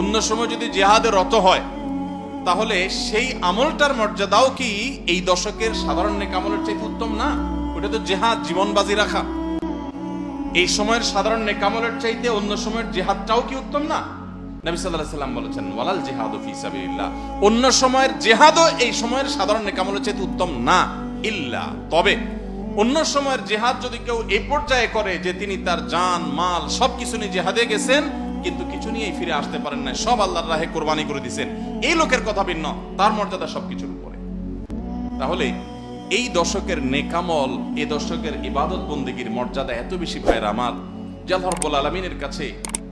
অন্য সময় যদি জেহাদে রত হয়, তাহলে সেই আমলটার মর্যাদাও কি এই দশকের সাধারণ নেকামলের চাইতে উত্তম না? ওটা তো জেহাদ জীবন বাজি রাখা। এই সময়ের সাধারণ নেকামলের চাইতে অন্য সময়ের জেহাদটাও কি উত্তম না? নবী আলাইহি সাল্লাম বলেছেন, ওয়ালাল জিহাদু ফি সাবিলিল্লাহ। অন্য সময়ের জেহাদও এই সময়ের সাধারণ নেকামলের চাইতে উত্তম না, ইল্লা। তবে অন্য সময়ের জেহাদ যদি কেউ এই পর্যায়ে করে যে তিনি তার জান, মাল সবকিছু নিয়ে জেহাদে গেছেন কিন্তু কিছু নিয়েই ফিরে আসতে পারেন না সব আল্লাহর রাহে কোরবানি করে দিয়েছেন এই লোকের কথা ভিন্ন, তার মর্যাদা সবকিছুর উপরে। তাহলে এই দশকের নেকামল, এই দশকের ইবাদত বন্দিগির মর্যাদা এত বেশি ভাইয়ের আমার রব্বুল আলমিনের কাছে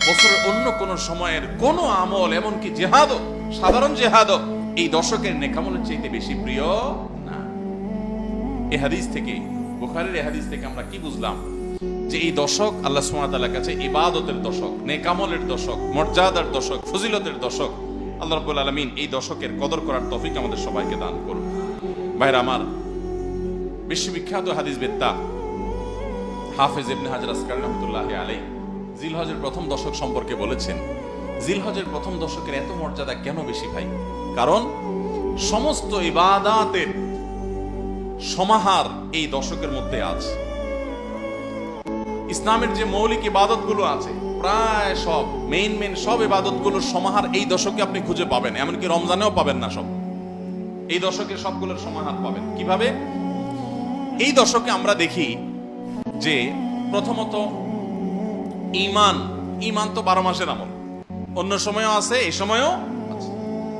বছরের অন্য কোন সময়ের কোন আমল, এমনকি জেহাদও, সাধারণ জেহাদও এই দশকের নেকামলের চাইতে বেশি প্রিয় না। এ হাদিস থেকে, বুখারের এ হাদিস থেকে আমরা কি বুঝলাম? যে এই দশক আল্লাহ সুমাতার কাছে ইবাদতের দশক, নেকামলের দশক, মর্যাদার দশক, ফজিলতের দশক, আল্লাহ রব্বুল আলমিন এই দশকের কদর করার তফিক আমাদের সবাইকে দান করুন। ভাইরা আমার, বিশ্ববিখ্যাত হাদিস বেত্তা হাফেজ ইবনে হাজার আসকারি রহমতুল্লাহ আলাই জিলহজের প্রথম দশক সম্পর্কে বলেছেন, জিলহজের প্রথম দশকের এত মর্যাদা কেন বেশি ভাই? কারণ সমস্ত ইবাদাতের সমাহার এই দশকের মধ্যে আছে ইসলামের যে মৌলিক ইবাদতগুলো আছে, প্রায় সব মেইন মেইন সব ইবাদতগুলোর সমাহার এই দশকে আপনি খুঁজে পাবেন, এমনকি রমজানেও পাবেন না সব। এই দশকে সবগুলোর সমাহার পাবেন। কীভাবে? এই দশকে আমরা দেখি যে প্রথমত ইমান ইমান তো বারো মাসের আমল। অন্য সময়ও আছে, এই সময়ও।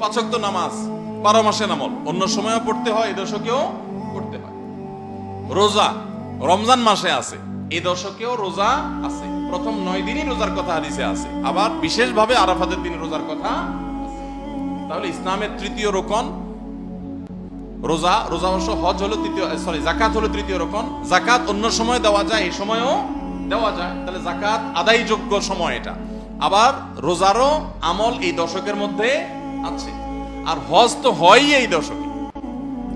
পাঁচক তো নামাজ, বারো মাসের আমল। অন্য সময়ও পড়তে হয়, এই দশকেও পড়তে হয়। রোজা, রমজান মাসে আছে। এই দশকেও রোজা আছে। প্রথম নয় দিনই রোজার কথা হাদিসে আছে। আবার বিশেষভাবে আরাফাতের দিন রোজার কথা তাহলে ইসলামের তৃতীয় রোকন, রোজা রোজা অবশ্য হজ হলো তৃতীয় সরি জাকাত হলো তৃতীয় রোকন। জাকাত অন্য সময় দেওয়া যায় এই সময়ও দেওয়া যায়। তাহলে জাকাত আদায়যোগ্য সময় এটা। আবার রোজারও আমল এই দশকের মধ্যে আছে। আর হজ তো হয়ই এই দশকে।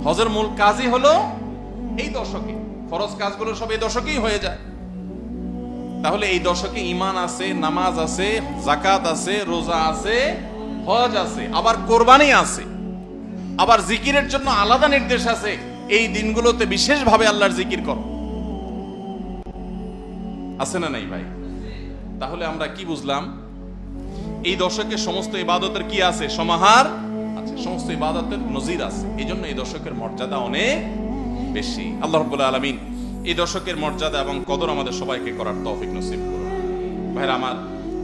হজের মূল কাজই হলো এই দশকে। ফরজ কাজগুলো সব এই দশকেই হয়ে যায়। তাহলে এই দশকে ইমান আছে, নামাজ আছে জাকাত আছে, রোজা আছে, হজ আছে, আবার কোরবানি আছে, আবার জিকিরের জন্য আলাদা নির্দেশ আছে, এই দিনগুলোতে বিশেষভাবে আল্লাহর জিকির করো। আছে না নাই ভাই? তাহলে আমরা কি বুঝলাম? এই দশকে সমস্ত ইবাদতের কি আছে? সমাহার? আছে সমস্ত ইবাদতের নজির আছে। এই জন্য এই দশকের মর্যাদা অনেক বেশি। আল্লাহ রব্বুল আলমিন এই দশকের মর্যাদা এবং কদর আমাদের সবাইকে করার তৌফিক নসিব করুন। আমার,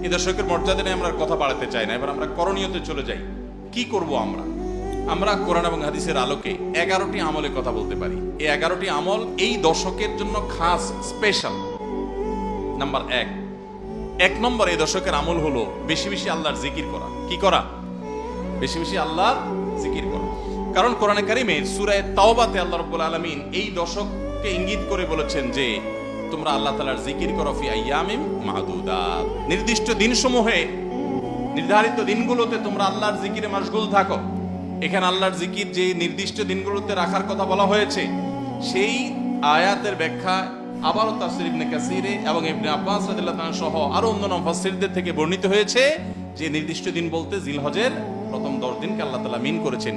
এই দশকের মর্যাদা নিয়ে আমরা কথা বাড়াতে চাই না, এবার আমরা করণীয়তে চলে যাই। কি করব আমরা? আমরা কোরআন এবং হাদিসের আলোকে এগারোটি আমলের কথা বলতে পারি। এই এগারোটি আমল এই দশকের জন্য খাস স্পেশাল নাম্বার এক। এক নম্বর এই দশকের আমল হলো বেশি বেশি আল্লাহর জিকির করা। কি করা? বেশি বেশি আল্লাহর জিকির করা কারণ কোরআনে কারিমে সূরায়ে তাওবাতে আল্লাহ রাব্বুল আলামিন এই দশককে ইঙ্গিত করে বলেছেন যে, তোমরা আল্লাহ তাআলার জিকির করো ফি আইয়ামিম মাহদুদাত নির্দিষ্ট দিনসমূহে, নির্ধারিত দিনগুলোতে তোমরা আল্লাহর জিকিরে মাশগুল থাকো। এখানে আল্লাহর জিকির যে নির্দিষ্ট দিনগুলোতে রাখার কথা বলা হয়েছে, সেই আয়াতের ব্যাখ্যা আবারও তাফসির ইবনে কাসিরে এবং ইবনে আব্বাস রাদিয়াল্লাহু সহ আরও অন্যান্য মুফাসসিরদের থেকে বর্ণিত হয়েছে যে, নির্দিষ্ট দিন বলতে জিলহজের প্রথম 10 দিনকে আল্লাহ তাআলা মিন করেছেন।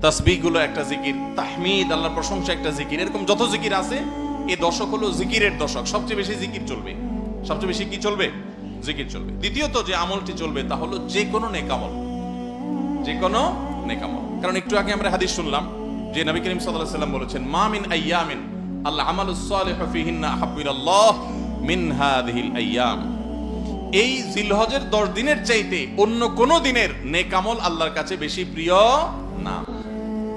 তাসবিহগুলো একটা জিকির, তাহমিদ, আল্লাহর প্রশংসা একটা জিকির। এরকম যত জিকির আছে এই দশক হলো জিকিরের দশক। সবচেয়ে বেশি জিকির চলবে। সবচেয়ে বেশি কি চলবে? জিকির চলবে। দ্বিতীয়ত যে আমলটি চলবে তা হলো যে কোনো নেকামল। যে কোনো নেকামল। কারণ একটু আগে আমরা হাদিস শুনলাম যে নবী করিম সাল্লাল্লাহু আলাইহি সাল্লাম বলেছেন, মা মিন আইয়ামিন, আল্লাহ আমালুস সালিহু ফিহিন্না আহাব্বু ইলাল্লাহ মিন হাযিহিল আইয়াম। এই জিলহজের দশ দিনের চাইতে অন্য কোন দিনের নেকামল আল্লাহর কাছে বেশি প্রিয় না।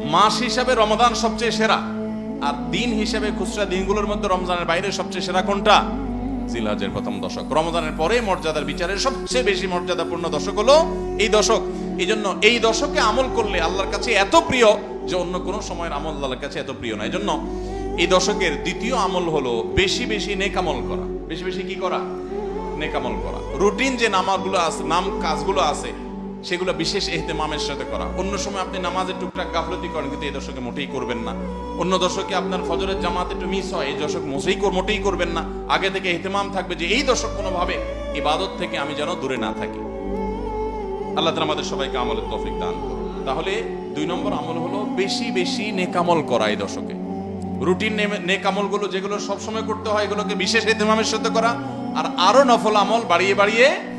মাস হিসাবে রমাদান সবচেয়ে সেরা। আর দিন হিসাবে খুচরা দিনগুলোর মধ্যে রমজানের বাইরে সবচেয়ে সেরা কোনটা? জিলহজের প্রথম দশক। রমজানের পরে মর্যাদার বিচারে সবচেয়ে বেশি মর্যাদাপূর্ণ দশক হলো এই দশক। এই জন্য এই দশকে আমল করলে আল্লাহর কাছে এত প্রিয় যে অন্য কোনো সময়ের আমল আল্লাহর কাছে এত প্রিয় না। এই জন্য এই দশকের দ্বিতীয় আমল হলো বেশি বেশি নেকামল করা। বেশি বেশি কি করা? নেকামল করা। রুটিন যে নামাজগুলো আছে নাম কাজগুলো আছে সেগুলো বিশেষ এহতেমামের সাথে করা। অন্য সময় আপনি নামাজের টুকটাক গাফলতি করেন, কিন্তু এই দশকে মোটেই করবেন না। অন্য দশকে আপনার ফজরের জামাত একটু মিস হয়, এই দশক কর- মোটেই করবেন না। আগে থেকে এহতেমাম থাকবে যে এই দশক কোনোভাবে ইবাদত থেকে আমি যেন দূরে না থাকি। আল্লাহ তালা আমাদের সবাইকে আমলের তফিক দান করুন। তাহলে দুই নম্বর আমল হলো বেশি বেশি নেকামল করা এই দশকে। রুটিন নেকামলগুলো যেগুলো সবসময় করতে হয়, এগুলোকে বিশেষ এতেমামের সাথে করা। আর আরও নফল আমল বাড়িয়ে বাড়িয়ে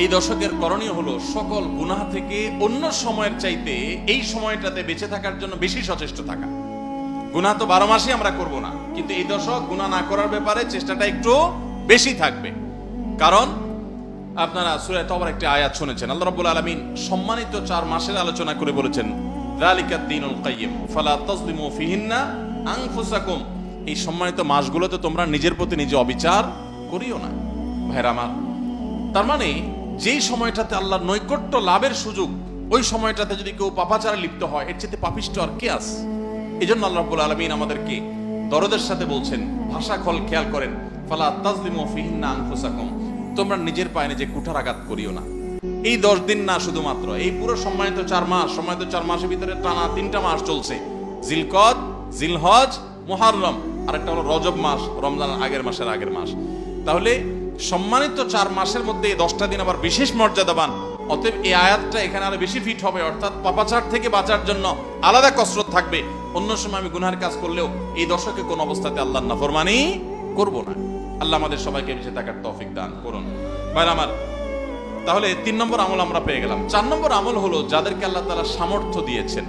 এই দশকের করণীয় হলো সকল গুনাহ থেকে অন্য সময়ের চাইতে এই সময়টাতে বেঁচে থাকার জন্য বেশি সচেষ্ট থাকা। গুনাহ তো বারো মাসই আমরা করব না, কিন্তু এই দশক গুনাহ না করার ব্যাপারে চেষ্টাটা একটু বেশি থাকবে। কারণ আপনারা সূরা তওবার একটি আয়াত শুনেছেন, আল্লাহ রাব্বুল আলামিন সম্মানিত চার মাসের আলোচনা করে বলেছেন যালিকাদ দীনুল কাইয়্যিম, ফালা তাজলিমু ফিহিন্না আনফুসাকুম। এই সম্মানিত মাসগুলোতে তোমরা নিজের প্রতি নিজে অবিচার করিও না। ভাইরা আমার, তার মানে যেই সময়টাতে আল্লাহর নৈকট্য লাভের সুযোগ, ওই সময়টাতে যদি কেউ পাপাচারে লিপ্ত হয়, এর চেয়ে পাপিষ্ট আর কে আস এই জন্য আল্লাহ রাব্বুল আলামিন আমাদেরকে দরদের সাথে বলছেন ভাষা খল খেয়াল করেন, ফালা তাজলিমু ফিহিন্না আনফুসাকুম, তোমরা নিজের পায়ে নিজে কুঠার আঘাত করিও না। এই দশ দিন না শুধুমাত্র, এই পুরো সম্মানিত চার মাস, সম্মানিত চার মাসের ভিতরে টানা তিনটা মাস চলছে। জিলকদ, জিলহজ, মুহাররম আর একটা হলো রজব মাস, রমজানের আগের মাসের আগের মাস। তাহলে সম্মানিত চার মাসের মধ্যে এই দশটা দিন আবার বিশেষ মর্যাদাবান। অতএব এই আয়াতটা এখানে আরও বেশি ফিট হবে, অর্থাৎ পাপাচার থেকে বাঁচার জন্য আলাদা কসরত থাকবে। অন্য সময় আমি গুনহার কাজ করলেও এই দশকে কোন অবস্থাতে আল্লাহ নাফরমানি করব না। আল্লাহ আমাদের সবাইকে বেঁচে থাকার তৌফিক দান করুন। ভাই আমার, তাহলে তিন নম্বর আমল আমরা পেয়ে গেলাম। চার নম্বর আমল হলো যাদেরকে আল্লাহ তারা সামর্থ্য দিয়েছেন,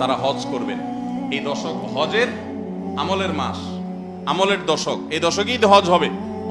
তারা হজ করবেন। এই দশক হজের আমলের মাস, আমলের দশক। এই দশকেই হজ হবে।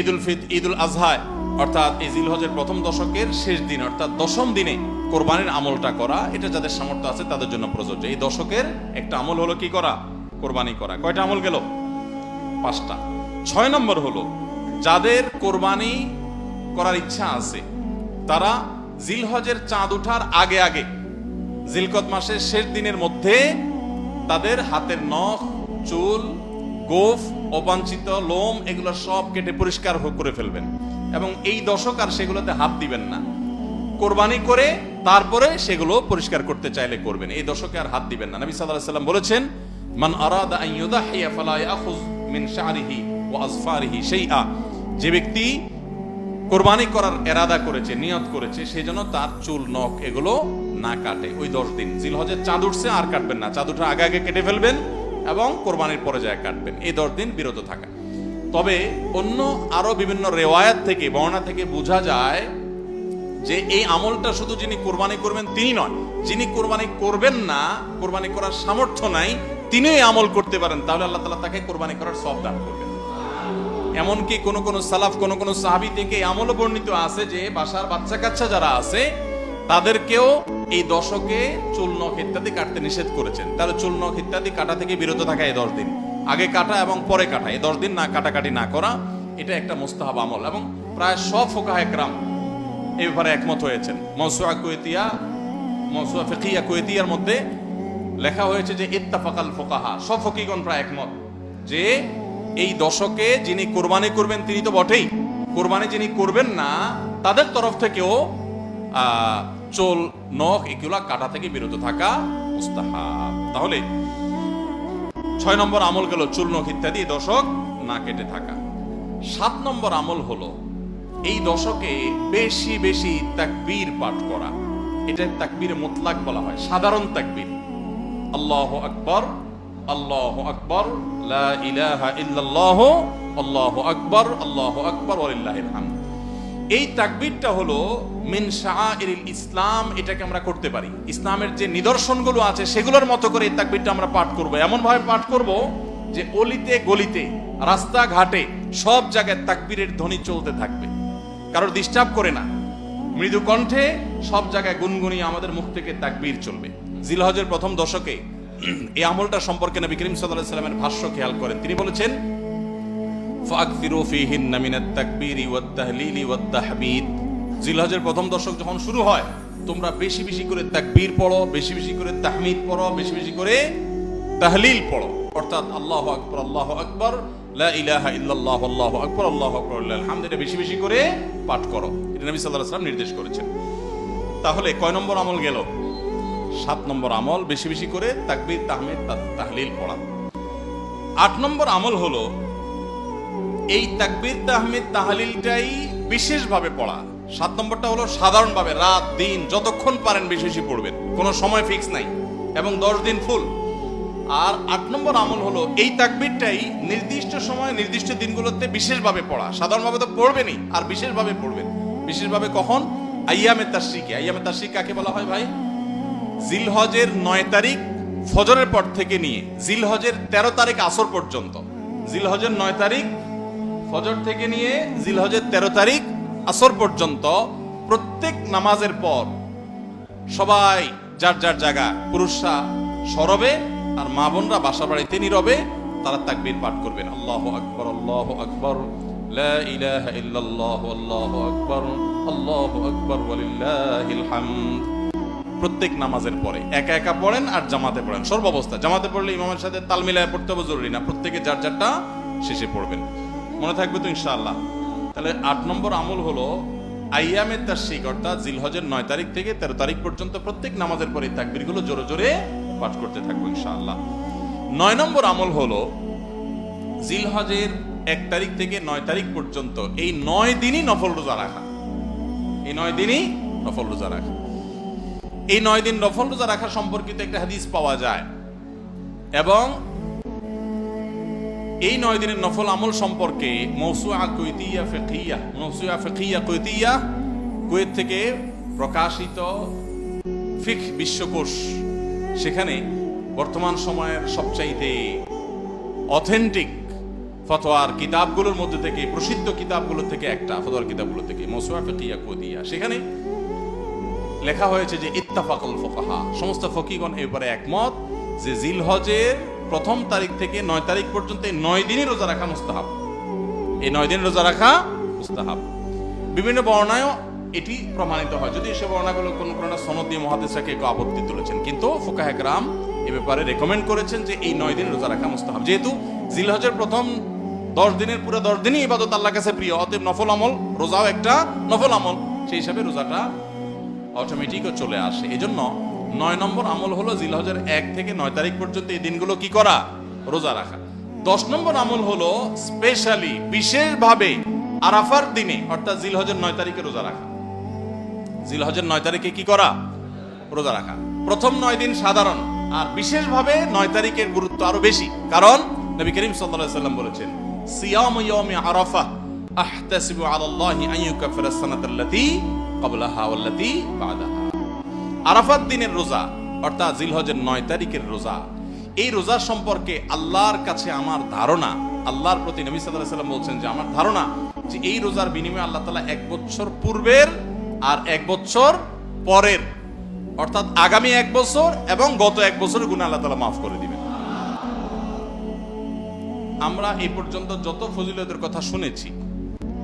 ঈদুল ফিত, ঈদুল আজহায় অর্থাৎ এই জিলহজের প্রথম দশকের শেষ দিন, অর্থাৎ দশম দিনে কোরবানির আমলটা করা, এটা যাদের সামর্থ্য আছে তাদের জন্য প্রযোজ্য। এই দশকের একটা আমল হলো কি করা? কোরবানি করা। কয়টা আমল গেল? পাঁচটা। ছয় নম্বর হলো, যাদের কোরবানি করার ইচ্ছা আছে, তারা জিলহজের চাঁদ ওঠার আগে আগে জিলকত মাসের শেষ দিনের মধ্যে তাদের হাতের নখ, চুল গোফ, অবাঞ্ছিত, লোম, এগুলো সব কেটে পরিষ্কার করে ফেলবেন। এবং এই দশক আর সেগুলোতে হাত দিবেন না। কোরবানি করে তারপরে সেগুলো পরিষ্কার করতে চাইলে করবেন। এই দশকে আর হাত দিবেন না। নবী আলাইহি সাল্লাম বলেছেন, মান আরাদা আন ইউদাহিয়া ফালা ইয়াখুয মিন শা'রিহি ওয়া আযফারিহি শাইআ। যে ব্যক্তি কোরবানি করার এরাদা করেছে, নিয়ত করেছে সেই জন্য তার চুল, নখ এগুলো না কাটে। ওই দশ দিন। জিলহজের চাঁদ উঠছে, আর কাটবেন না। চাঁদ উঠে আগে আগে কেটে ফেলবেন। এবং কোরবানির পরে যায় কাটবেন। এই দশ দিন বিরত থাকা। তবে অন্য আরও বিভিন্ন রেওয়ায়াত থেকে, বর্ণনা থেকে বোঝা যায় যে এই আমলটা শুধু যিনি কোরবানি করবেন তিনি নয়, যিনি কোরবানি করবেন না, কোরবানি করার সামর্থ্য নাই, তিনিও আমল করতে পারেন। তাহলে আল্লাহ তালা তাকে কোরবানি করার সব দান করবেন। এমনকি কোন কোন সালাফ, কোন কোন সাহাবি থেকে এই আমলও বর্ণিত আছে যে বাসার বাচ্চা কাচ্চা যারা আছে তাদেরকেও এই দশকে চুল নখ ইত্যাদি কাটতে নিষেধ করেছেন। তাহলে চুল নখ ইত্যাদি কাটা থেকে বিরত থাকা এই দশ দিন। আগে কাটা এবং পরে কাটা। এই দশ দিন না কাটাকাটি না করা, এটা একটা মোস্তাহাব আমল। এবং প্রায় সব ফোকাহ একরাম এই ব্যাপারে একমত হয়েছেন। মনসুয়া কুয়েতিয়া মনসুয়া ফিকিয়া কুয়েতিয়ার মধ্যে লেখা হয়েছে যে ইত্তাফাকাল ফোকাহা। সব ফকিগণ প্রায় একমত যে এই দশকে যিনি কোরবানি করবেন, তিনি তো বটেই। কোরবানি যিনি করবেন না, তাদের তরফ থেকেও চোল নখ এগুলা কাটা থেকে বিরত থাকা মুস্তাহাব। তাহলে ছয় নম্বর আমল গেল চুল নখ ইত্যাদি, দশক না কেটে থাকা। সাত নম্বর আমল হলো এই দশকে বেশি বেশি তাকবীর পাঠ করা। এটা তাকবীর মোতলাক বলা হয়, সাধারণ তাকবীর। আল্লাহ আকবর আল্লাহ আকবর, লা ইলাহা ইল্লাল্লাহ, আল্লাহ আকবর আল্লাহ আকবর, ওয়ালিল্লাহিল হামদ। এই তাকবীরটা হলো মিন শাআইরিল ইসলাম, এটাকে আমরা করতে পারি। ইসলামের যে নিদর্শনগুলো আছে, সেগুলোর মতো করে এই তাকবীরটা আমরা পাঠ করব। এমন ভাবে পাঠ করব যে অলিতে গলিতে, রাস্তাঘাটে, সব জায়গায় তাকবীরের ধ্বনি চলতে থাকবে। কারোর ডিস্টার্ব করে না। মৃদু কণ্ঠে সব জায়গায় গুনগুনি আমাদের মুখ থেকে তাকবীর চলবে। জিলহজের প্রথম দশকে এই আমলটা সম্পর্কে নবী করিম আলাইহি সাল্লামের ভাষ্য খেয়াল করেন। তিনি বলেছেন ফাকফিরু ফিহিন মিনাত তাকবীরি ওয়াত তাহলিলি জিলহজের প্রথম দশক যখন শুরু হয়, তোমরা বেশি বেশি করে তাকবীর পড়ো, বেশি বেশি করে তাহমিদ পড়ো, বেশি বেশি করে তাহলিল পড়ো। অর্থাৎ আল্লাহু আকবার আল্লাহু আকবার, লা ইলাহা ইল্লাল্লাহ, আল্লাহু আকবার আল্লাহু আকবার আলহামদ এটা বেশি বেশি করে পাঠ করো। এটা নবী সাল্লাল্লাহু নির্দেশ করেছেন। তাহলে কয় নম্বর আমল গেল? সাত নম্বর আমল, বেশি বেশি করে তাকবীর, তাহমিদ, তাহলিল পড়া। আট নম্বর আমল হলো এই তাকবীর তাহমিদ তাহলিলটাই বিশেষভাবে পড়া। সাত নম্বরটা হলো সাধারণভাবে রাত, দিন, যতক্ষণ পারেন বেশি বেশি পড়বেন। কোনো সময় ফিক্স নাই এবং দশ দিন ফুল। আর আট নম্বর আমল হলো এই তাকবিরটাই নির্দিষ্ট সময় নির্দিষ্ট দিনগুলোতে বিশেষভাবে পড়া। সাধারণভাবে তো পড়বেনই, আর বিশেষভাবে পড়বেন। বিশেষভাবে কখন? আইয়ামে তাশরিকে। আইয়ামে তাশরিক কাকে বলা হয় ভাই? জিলহজের নয় তারিখ ফজরের পর থেকে নিয়ে, জিলহজের তেরো তারিখ আসর পর্যন্ত। জিলহজের নয় তারিখ ফজর থেকে নিয়ে জিলহজের তেরো তারিখ আসর পর্যন্ত প্রত্যেক নামাজের পর সবাই যার যার জায়গা, পুরুষরা সরবে আর মা বোনরা বাসা বাড়িতে নীরবে, তারা তাকবীর পাঠ করবেন। আল্লাহ আকবর আল্লাহ আকবর প্রত্যেক নামাজের পরে একা একা পড়েন আর জামাতে পড়েন। সর্বাবস্থা, জামাতে পড়লে ইমামের সাথে তাল মিলায় পড়তে হবে, জরুরি না। প্রত্যেকে যার যারটা শেষে পড়বেন। মনে থাকবে তো ইনশাআল্লাহ। তাহলে আট নম্বর আমল হলো আইয়ামে তাশরিক, অর্থাৎ জিলহজের নয় তারিখ থেকে তেরো তারিখ পর্যন্ত প্রত্যেক নামাজের পরে তাকবিরগুলো জোরে জোরে পাঠ করতে থাকব ইনশাআল্লাহ। নয় নম্বর আমল হলো জিলহজের এক তারিখ থেকে নয় তারিখ পর্যন্ত এই নয় দিনই নফল রোজা রাখা। এই নয় দিনই নফল রোজা রাখা। এই নয় দিন নফল রোজা রাখা সম্পর্কিত একটা হাদিস পাওয়া যায়। এবং এই নয় দিনের নফল আমল সম্পর্কে মৌসুয়া কৈতিয়া ফেকিয়া মৌসুয়া ফেকিয়া কৈতিয়া কুয়েত থেকে প্রকাশিত ফিক বিশ্বকোষ, সেখানে বর্তমান সময়ের সবচাইতে অথেন্টিক ফতোয়ার কিতাবগুলোর মধ্যে থেকে, প্রসিদ্ধ কিতাবগুলো থেকে একটা, ফতোয়ার কিতাবগুলো থেকে মৌসুয়া ফেকিয়া কৈতিয়া সেখানে লেখা হয়েছে যে ইত্তাফাকুল ফোকাহা, সমস্ত ফকিগণ এবারে একমত যে জিলহজের প্রথম তারিখ থেকে নয় তারিখ পর্যন্ত এই নয় দিনই রোজা রাখা মুস্তাহাব। এই নয় দিন রোজা রাখা মুস্তাহাব। বিভিন্ন বর্ণায়ও এটি প্রমাণিত হয়। যদি সে বর্ণাগুলো কোনো কোনো সনদ দিয়ে মহাদেশাকে কেউ আপত্তি তুলেছেন, কিন্তু ফোকাহ একরাম এ ব্যাপারে রেকমেন্ড করেছেন যে এই নয় দিন রোজা রাখা মুস্তাহাব। যেহেতু জিলহজের প্রথম দশ দিনের পুরো দশ দিনই ইবাদত আল্লাহ কাছে প্রিয়, অতএব নফল আমল, রোজাও একটা নফল আমল। সেই হিসাবে রোজাটা অটোমেটিকও চলে আসে। এজন্য নয় নম্বর আমল হলো জিলহজের এক থেকে নয় তারিখ পর্যন্ত এই দিনগুলো কি করা? রোজা রাখা। দশ নম্বর আমল হলো স্পেশালি বিশেষভাবে আরাফার দিনে, অর্থাৎ জিলহজের নয় তারিখে রোজা রাখা। জিলহজের নয় তারিখে কি করা? রোজা রাখা। প্রথম নয় দিন সাধারণ, আর বিশেষভাবে নয় তারিখের গুরুত্ব আরও বেশি। কারণ নবী করিম আলাইহি সাল্লাম বলেছেন, সিয়াম ইয়াউমি আরাফা, আহতাসিবু আলাল্লাহি আন ইউকাফিরা সানাতাল্লাতী ক্বাবলাহা ওয়াল্লাতী বাদাহা। আরাফাত দিনের রোজা, অর্থাৎ জিলহজের নয় তারিখের রোজা, এই রোজা সম্পর্কে আল্লাহর কাছে আমার ধারণা, আল্লাহর প্রতি নবী আলাইহি সাল্লাম বলছেন যে আমার ধারণা যে এই রোজার বিনিময়ে আল্লাহ তাআলা এক বছর পূর্বের আর এক বছর পরের, অর্থাৎ আগামী এক বছর এবং গত এক বছরের গুণা আল্লাহ তালা মাফ করে দিবেন। আমরা এই পর্যন্ত যত ফজিলতের কথা শুনেছি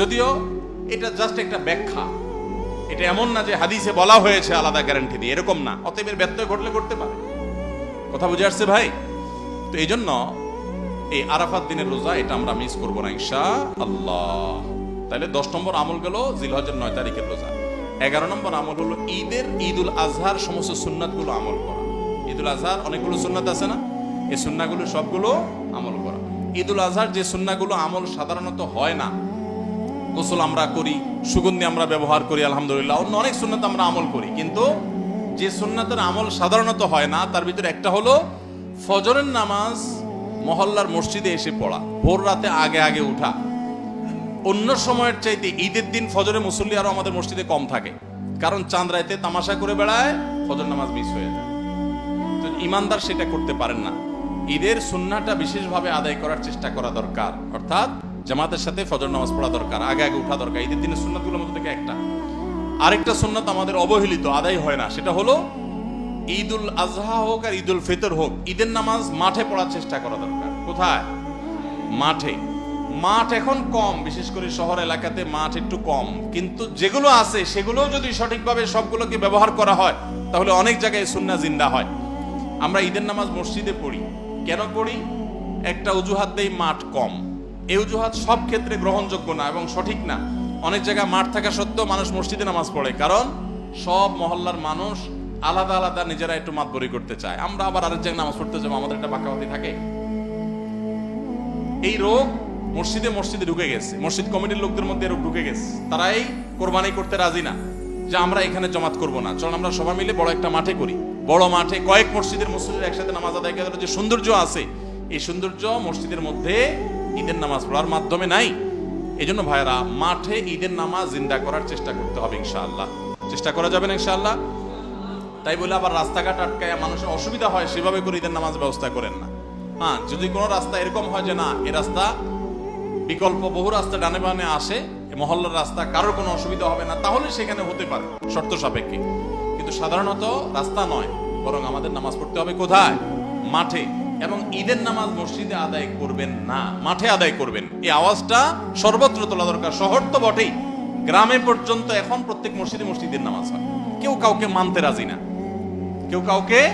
যদিও এটা জাস্ট একটা ব্যাখ্যা। এটা এমন না যে হাদিসে বলা হয়েছে আলাদা গ্যারান্টি দিয়ে এরকম না। অতএব এর ব্যত্যয় ঘটলে করতে পারে। কথা বুঝে আসছে ভাই? তো এই জন্য এই আরাফাত দিনের রোজা, এটা আমরা মিস করব না ইনশা আল্লাহ তাহলে দশ নম্বর আমল গেল জিলহজের নয় তারিখের রোজা। এগারো নম্বর আমল হলো ঈদের ঈদুল আজহার সমস্ত সুন্নাতগুলো আমল করা। ঈদুল আজহার অনেকগুলো সুন্নাত আছে না? এই সুন্নাগুলো সবগুলো আমল করা। ঈদুল আজহার যে সুন্নাগুলো আমল সাধারণত হয় না গোসল আমরা করি, সুগন্ধি আমরা ব্যবহার করি, আলহামদুলিল্লাহ। অন্য অনেক সুন্নাত আমরা আমল করি, কিন্তু যে সুন্নাতের আমল সাধারণত হয় না, তার ভিতরে একটা হলো ফজরের নামাজ মহল্লার মসজিদে এসে পড়া, ভোর রাতে আগে আগে উঠা। অন্য সময়ের চাইতে ঈদের দিন ফজরে মুসল্লি আরও আমাদের মসজিদে কম থাকে, কারণ চাঁদ রাইতে তামাশা করে বেড়ায় ফজর নামাজ মিস হয়ে যায়। তো ইমানদার সেটা করতে পারেন না। ঈদের সুন্নাটা বিশেষভাবে আদায় করার চেষ্টা করা দরকার, অর্থাৎ জামাতের সাথে ফজর নামাজ পড়া দরকার, আগে আগে উঠা দরকার ঈদের দিনের সুন্নাতগুলোর মধ্যে থেকে একটা। আরেকটা সুন্নাত আমাদের অবহেলিত, আদায় হয় না, সেটা হলো ঈদুল আজহা হোক আর ঈদুল ফিতর হোক, ঈদের নামাজ মাঠে পড়ার চেষ্টা করা দরকার। কোথায়? মাঠে। মাঠ এখন কম, বিশেষ করে শহর এলাকাতে মাঠ একটু কম। কিন্তু যেগুলো আছে সেগুলো যদি সঠিকভাবে সবগুলোকে ব্যবহার করা হয়, তাহলে অনেক জায়গায় সুন্না জিন্দা হয়। আমরা ঈদের নামাজ মসজিদে পড়ি। কেন পড়ি? একটা অজুহাত দেই মাঠ কম। এই অজুহাত সব ক্ষেত্রে গ্রহণযোগ্য না এবং সঠিক না। অনেক জায়গায় মাঠ থাকা সত্ত্বেও মানুষ মসজিদে নামাজ পড়ে, কারণ সব মহল্লার মানুষ আলাদা আলাদা নিজেরা একটু মাতবরি করতে চায়। আমরা আবার আরেক জায়গায় নামাজ পড়তে যাব, আমাদের একটা বাঁকাবাতি থাকে। এই রোগ মসজিদে মসজিদে ঢুকে গেছে। মসজিদ কমিটির লোকদের মধ্যে রোগ ঢুকে গেছে। তারাই কোরবানি করতে রাজি না যে আমরা এখানে জমাত করব না। চল আমরা সবাই মিলে বড় একটা মাঠে করি। বড় মাঠে কয়েক মসজিদের মসজিদের একসাথে নামাজ আদায় করার যে সৌন্দর্য আছে, এই সৌন্দর্য মসজিদের মধ্যে ঈদের নামাজ পড়ার মাধ্যমে নাই। এই জন্য ভাইরা মাঠে ঈদের নামাজ জিন্দা করার চেষ্টা করতে হবে ইনশাআল্লাহ। চেষ্টা করা যাবে না ইনশাআল্লাহ? তাই বলে আবার রাস্তাঘাট আটকায় মানুষের অসুবিধা হয়, সেভাবে করে ঈদের নামাজ ব্যবস্থা করেন না। হ্যাঁ যদি কোনো রাস্তা এরকম হয় যে না, এ রাস্তা বিকল্প বহু রাস্তা ডানে বানে আসে মহল্লার রাস্তা কারোর কোনো অসুবিধা হবে না, তাহলে সেখানে হতে পারে, শর্ত সাপেক্ষে। কিন্তু সাধারণত রাস্তা নয়, বরং আমাদের নামাজ পড়তে হবে কোথায়? মাঠে। এবং ঈদের নামাজ মসজিদে আদায় করবেন না, মাঠে আদায় করবেন। এই আওয়াজটা সর্বত্র তোলা দরকার। শহর তো বটেই। গ্রামে পর্যন্ত এখন প্রত্যেক মসজিদে মসজিদের নামাজ হয়। কেউ কাউকে মানতে রাজি না। কেউ কাউকে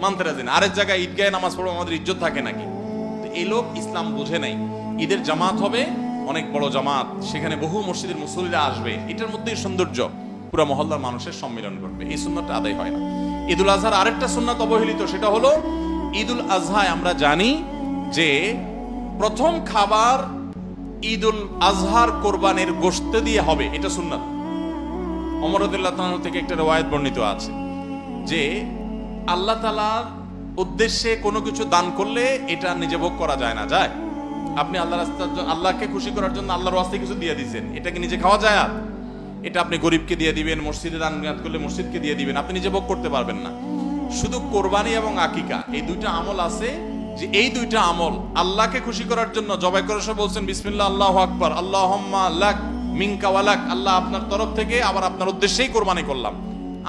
মানতে রাজি না। আরেক জায়গায় ঈদগাহে নামাজ পড়ব, আমাদের ইজ্জত থাকে নাকি? এই লোক ইসলাম বুঝে নাই। ঈদের জামাত হবে, অনেক বড় জামাত। সেখানে বহু মসজিদের মুসল্লিরা আসবে। এটার মধ্যেই সৌন্দর্য। পুরো মহল্লার মানুষের সম্মিলন করবে এই সুন্নতটা আদায় হয় না। ঈদুল আজহার আরেকটা সুন্নাত অবহেলিত। সেটা হলো ঈদুল আজহায় আমরা জানি যে প্রথম খাবার ঈদুল আজহার কোরবানের গোশত দিয়ে হবে, এটা সুন্নাত। অমরদুল্লাহ তাআলা থেকে একটা রেওয়ায়ত বর্ণিত আছে যে আল্লাহ তালার উদ্দেশ্যে কোনো কিছু দান করলে এটা নিজে ভোগ করা যায় না, যায়। আপনি আল্লাহ রাস্তার আল্লাহকে খুশি করার জন্য আল্লাহর রাস্তায় কিছু দিয়ে দিয়েছেন এটা কি নিজে খাওয়া যায় আর? এটা আপনি গরিবকে দিয়ে দিবেন, মসজিদে দান করলে মসজিদকে দিয়ে দিবেন, আপনি নিজে ভোগ করতে পারবেন না। শুধু কোরবানি এবং আকিকা, এই দুইটা আমল আছে যে এই দুইটা আমল আল্লাহকে খুশি করার জন্য জবাই করে সব বলছেন বিসমিল্লা আল্লাহ আকবর আল্লাহ লাক মিঙ্কা ওয়ালাক আল্লাহ আপনার তরফ থেকে আবার আপনার উদ্দেশ্যেই কোরবানি করলাম।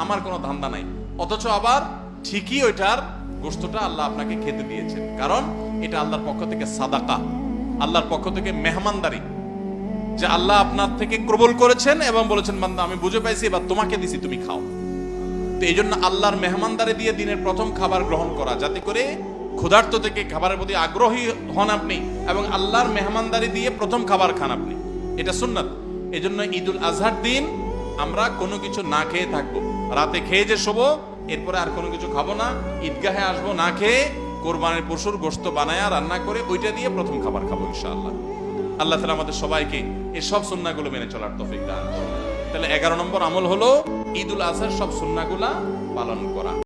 আমার কোনো ধান্দা নাই। অথচ আবার ঠিকই ওইটার গোস্তটা আল্লাহ আপনাকে খেতে দিয়েছেন। কারণ এটা আল্লাহর পক্ষ থেকে সাদাকা, আল্লাহর পক্ষ থেকে মেহমানদারি, যে আল্লাহ আপনার থেকে কবুল করেছেন এবং বলেছেন, বান্দা, আমি বুঝে পাইছি, এবার তোমাকে দিছি, তুমি খাও। তো এই জন্য আল্লাহর মেহমানদারি দিয়ে দিনের প্রথম খাবার গ্রহণ করা, যাতে করে ক্ষুধার্ত থেকে খাবারের প্রতি আগ্রহী হন আপনি এবং আল্লাহর মেহমানদারি দিয়ে প্রথম খাবার খান আপনি। এটা সুন্নাত। এই জন্য ঈদুল আজহার দিন আমরা কোনো কিছু না খেয়ে থাকব। রাতে খেয়ে যে শোবো, এরপরে আর কোনো কিছু খাব না। ঈদগাহে আসব, না খেয়ে কোরবানির পশুর গোস্ত বানায়া রান্না করে ওইটা দিয়ে প্রথম খাবার খাব ইনশাআল্লাহ। আল্লাহ তালা আমাদের সবাইকে এসব সব সুন্নাগুলো মেনে চলার তফিক দান তাহলে এগারো নম্বর আমল হলো ঈদুল আজহার সব সুন্নাগুলা পালন করা।